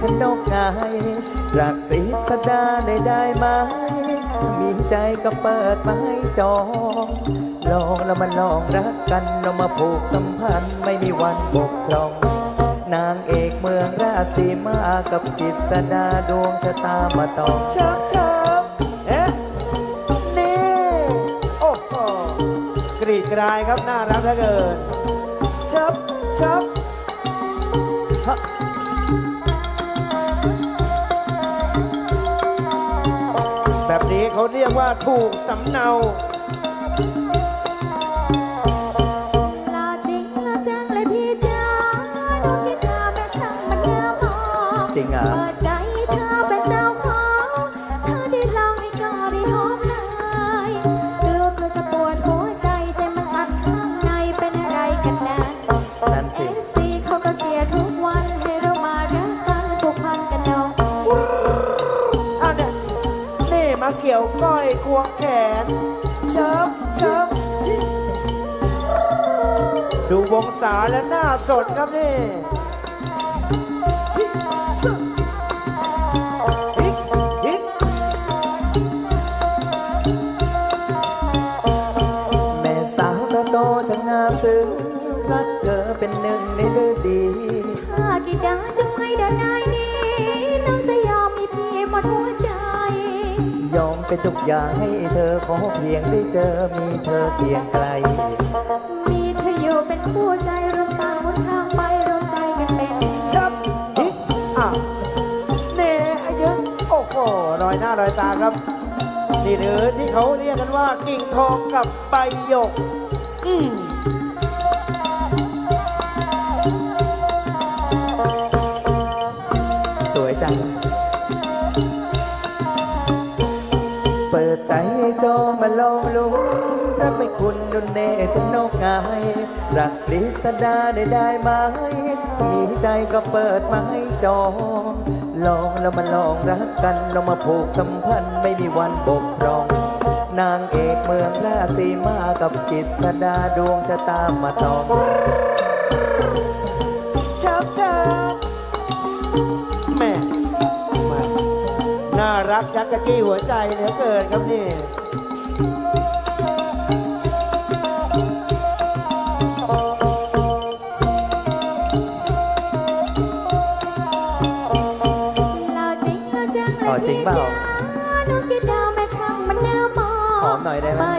ฉันนกไงรักปริศดาได้ได้ไหม มีใจก็เปิดไม้จอง ลองแล้วมาลองรักกันเรามาผูกสัมพันธ์ไม่มีวันบกพร่อง นางเอกเมืองราศีมากับกฤษดาดวงชะตามาตองเชิบเชิบเอ๊ะนี่ โอ้โหกรีดกรายครับน่ารักเหลือเกินเชิบเชิบฮะ นี้เขาเรียกว่าถูกสำเนาลาจริงลาจังเลยพี่จ๋าหนูคิดเธอเป็นช่างมันเนื้อหมอจริงเหรอ เปิดใจเธอ เกี่ยวก้อยควงแขนเชิบเชิบดูวงศาแล้วหน้าสดครับนี่ฮิซึฮิฮิแม่สาวตาโตช่างงามซึ้ง เป็นทุกอย่างให้เธอขอเพียงได้เจอมีเธอเคียงไกล มีเธออยู่เป็นคู่ใจร่วมสร้างหนทางไปร่วมใจกันเป็น ชับฮิอ้าวเน่อายุโอ้โหรอยหน้ารอยตาครับ นี่หรือที่เขาเรียกกันว่ากิ่งทองกับใบหยก อืมสวยจัง องมาลองรู้รักไม่คุณดุนเนฉันนกงายรักลิสดาได้ได้ไหมมีใจก็เปิดมาให้จองลองแล้วมาลองรักกันเรามาผูกสัมพันธ์ไม่มีวันบกพร่อง นางเอกเมืองราศีมากับกิษดาดวงชะตามาตองชับชับแม่แม่น่ารักจักกะจี้หัวใจเหลือเกินครับนี่ จริงเปล่า หอมหน่อยได้ไหม